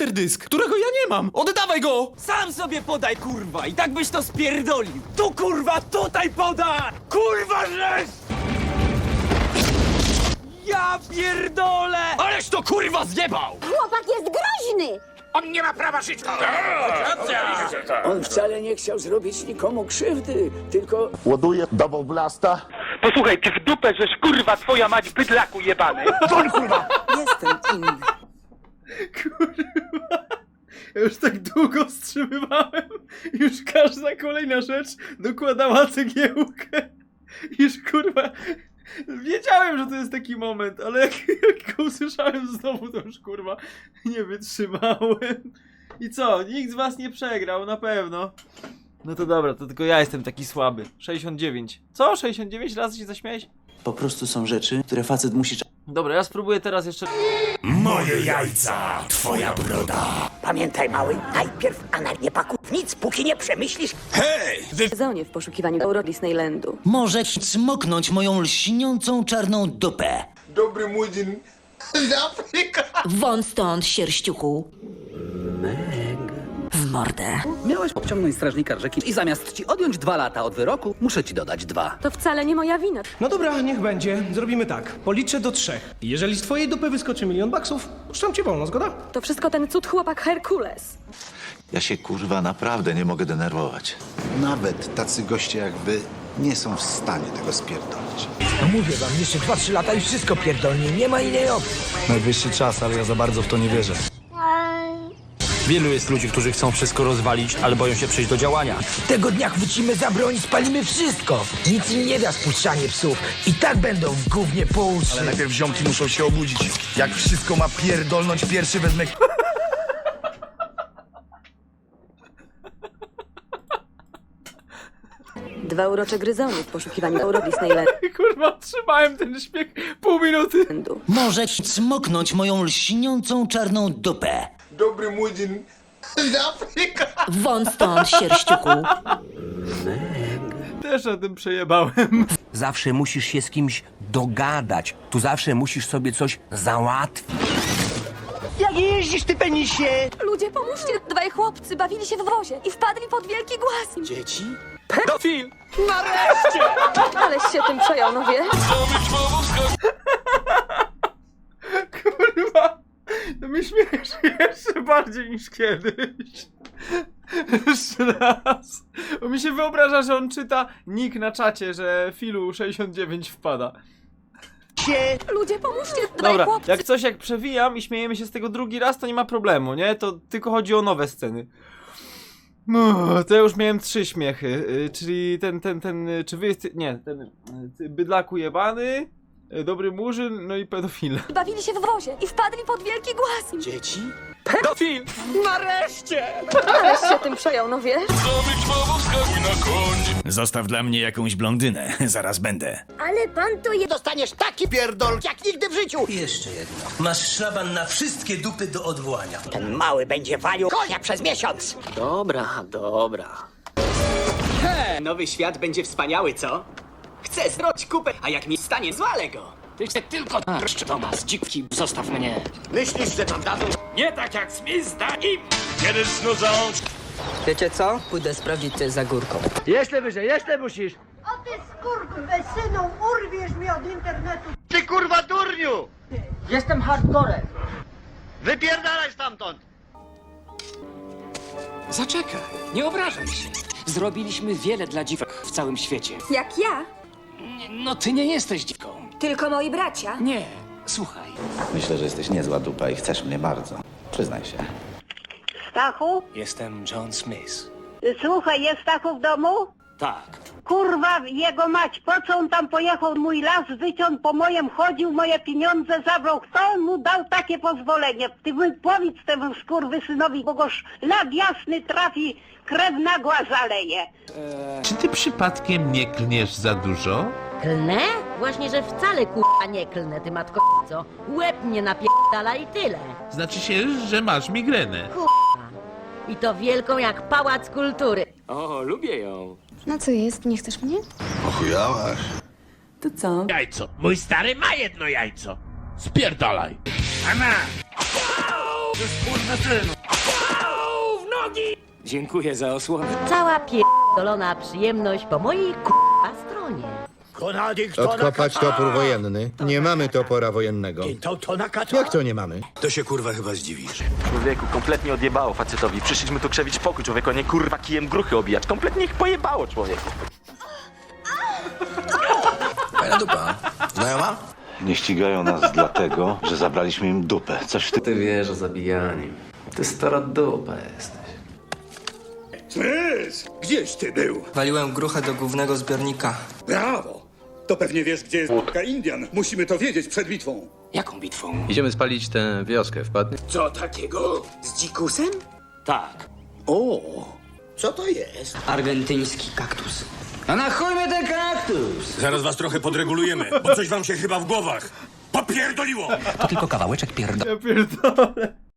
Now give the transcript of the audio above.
masterdysk, którego ja nie mam. Oddawaj go! Sam sobie podaj, kurwa, i tak byś to spierdolił. Tu, kurwa, tutaj poda! Kurwa, żeś! Ja pierdolę! Ależ to kurwa zjebał! Chłopak jest groźny! On nie ma prawa żyć! On wcale nie chciał zrobić nikomu krzywdy, tylko ładuje double blasta. Posłuchaj, ty w dupę, żeś kurwa twoja mać bydlaku jebany. jestem inny. Ja już tak długo wstrzymywałem. Już każda kolejna rzecz dokładała cegiełkę. Już kurwa. Wiedziałem, że to jest taki moment, ale jak, jak go usłyszałem znowu, to już kurwa nie wytrzymałem. I co? Nikt z was nie przegrał, na pewno. No to dobra, to tylko ja jestem taki słaby. 69. Co? 69 razy się zaśmiałeś? Po prostu są rzeczy, które facet musi Dobra, ja spróbuję teraz jeszcze. Moje jajca, twoja broda. Pamiętaj, mały, najpierw anal nie pakuj w nic, póki nie przemyślisz. Zonie w poszukiwaniu Euro Disneylandu. Możesz cmoknąć moją lśniącą czarną dupę. Dobry mój dzień. Z Afryka. Won stąd, sierściuchu. Mordę. Miałeś obciągnąć strażnika rzeki i zamiast ci odjąć dwa lata od wyroku, muszę ci dodać dwa. To wcale nie moja wina. No dobra, niech będzie. Zrobimy tak. Policzę do trzech. Jeżeli z twojej dupy wyskoczy milion baksów, puszczam cię wolno, zgoda? To wszystko ten cud chłopak Herkules. Ja się kurwa naprawdę nie mogę denerwować. Nawet tacy goście jak wy nie są w stanie tego spierdolić. No mówię wam, jeszcze 2-3 lata i wszystko pierdolnie, nie ma innej opcji. Najwyższy czas, ale ja za bardzo w to nie wierzę. Wielu jest ludzi, którzy chcą wszystko rozwalić, ale boją się przejść do działania. Tego dnia chwycimy za broń i spalimy wszystko. Nic im nie da spuszczanie psów. I tak będą w gównie po uszy. Ale najpierw ziomki muszą się obudzić. Jak wszystko ma pierdolnąć, pierwszy wezmę Dwa urocze gryzony w poszukiwaniu Euro. Kurwa, trzymałem ten śmiech pół minuty. Możesz cmoknąć moją lśniącą czarną dupę. Dobry mój dzień. Z Afryka. Won stąd, sierściuchu. Też o tym przejebałem. Zawsze musisz się z kimś dogadać. Tu zawsze musisz sobie coś załatwić. Jak jeździsz, ty penisie? Ludzie, pomóżcie! Dwaj chłopcy bawili się w wozie i wpadli pod wielki głaz. Dzieci? Pedofil! Aleś się tym przejął, no wiesz? Kurwa. To mnie śmieszy jeszcze bardziej niż kiedyś. Jeszcze raz. Bo mi się wyobraża, że on czyta nick na czacie, że Filu 69 wpada. Ludzie, pomóżcie! Dwaj Dobra, chłopcy jak coś jak przewijam i śmiejemy się z tego drugi raz, to nie ma problemu, nie? To tylko chodzi o nowe sceny. No, to ja już miałem trzy śmiechy, y, czyli ten, ten, ten, y, czy wy jesteś, nie, ten y, ty bydlaku jebany, y, dobry murzyn, no i pedofil. bawili się w wozie i wpadli pod wielki głaz. Dzieci? Pedofil! Nareszcie! Aleś się tym przejął, no wiesz? Zostaw dla mnie jakąś blondynę. Zaraz będę. Ale pan to jest... Dostaniesz taki pierdol, jak nigdy w życiu. Jeszcze jedno. Masz szlaban na wszystkie dupy do odwołania. Ten mały będzie walił konia przez miesiąc. Dobra, dobra. Nowy świat będzie wspaniały, co? Chcę zrobić kupę, a jak mi stanie, zwalę go! Ty chcę tylko... Tomas, dziwki, zostaw mnie. Myślisz, że tam dadzą? Nie tak jak Smith da im! Kiedy znudzą... Wiecie co? Pójdę sprawdzić coś za górką. Jeszcze wyżej, jeszcze musisz. O ty skurwysynu, urwiesz mi od internetu. Ty kurwa durniu! Jestem hardcorem. Wypierdalaj stamtąd! Zaczekaj, nie obrażaj się. Zrobiliśmy wiele dla dziwek w całym świecie. Jak ja? No ty nie jesteś dziwką. Tylko moi bracia. Nie, słuchaj. Myślę, że jesteś niezła dupa i chcesz mnie bardzo. Przyznaj się. Stachu? Jestem John Smith. Słuchaj, jest Stachu w domu? Tak. Kurwa, jego mać, po co on tam pojechał? Mój las wyciął, po mojem chodził, moje pieniądze zabrał. Kto mu dał takie pozwolenie? Ty powiedz temu skurwysynowi, bo goż lat jasny trafi, krew nagła zaleje. Czy ty przypadkiem nie klniesz za dużo? Klnę? Właśnie, że wcale kurwa nie klnę, ty matko co? Łeb mnie napierdala i tyle. Znaczy się, że masz migrenę. I to wielką jak pałac kultury. O, lubię ją. No co jest, nie chcesz mnie? Ochujałaś. To co? Jajco. Mój stary ma jedno jajco. Spierdalaj. Ana! Dziękuję za osłonę. Cała pierdolona przyjemność po mojej stronie. Odkopać topór wojenny. Nie mamy topora wojennego. Jak to nie mamy? To się kurwa chyba zdziwisz. Człowieku, kompletnie odjebało facetowi. Przyszliśmy tu krzewić pokój, człowieku, a nie kurwa kijem gruchy obijać. Kompletnie ich pojebało, człowieku. Fajna dupa. Znajoma? Nie ścigają nas dlatego, że zabraliśmy im dupę. Coś w tym. Ty wiesz o zabijaniu. Ty stara dupa jesteś. Gdzieś ty był? Waliłem gruchę do głównego zbiornika. Brawo! To pewnie wiesz, gdzie jest łódka Indian. Musimy to wiedzieć przed bitwą. Jaką bitwą? Idziemy spalić tę wioskę, wpadnie? Co takiego? Z dzikusem? Tak. O, co to jest? Argentyński kaktus. A na chuj mnie ten kaktus? Zaraz was trochę podregulujemy, bo coś wam się chyba w głowach popierdoliło! To tylko kawałeczek pierdol... Ja pierdolę.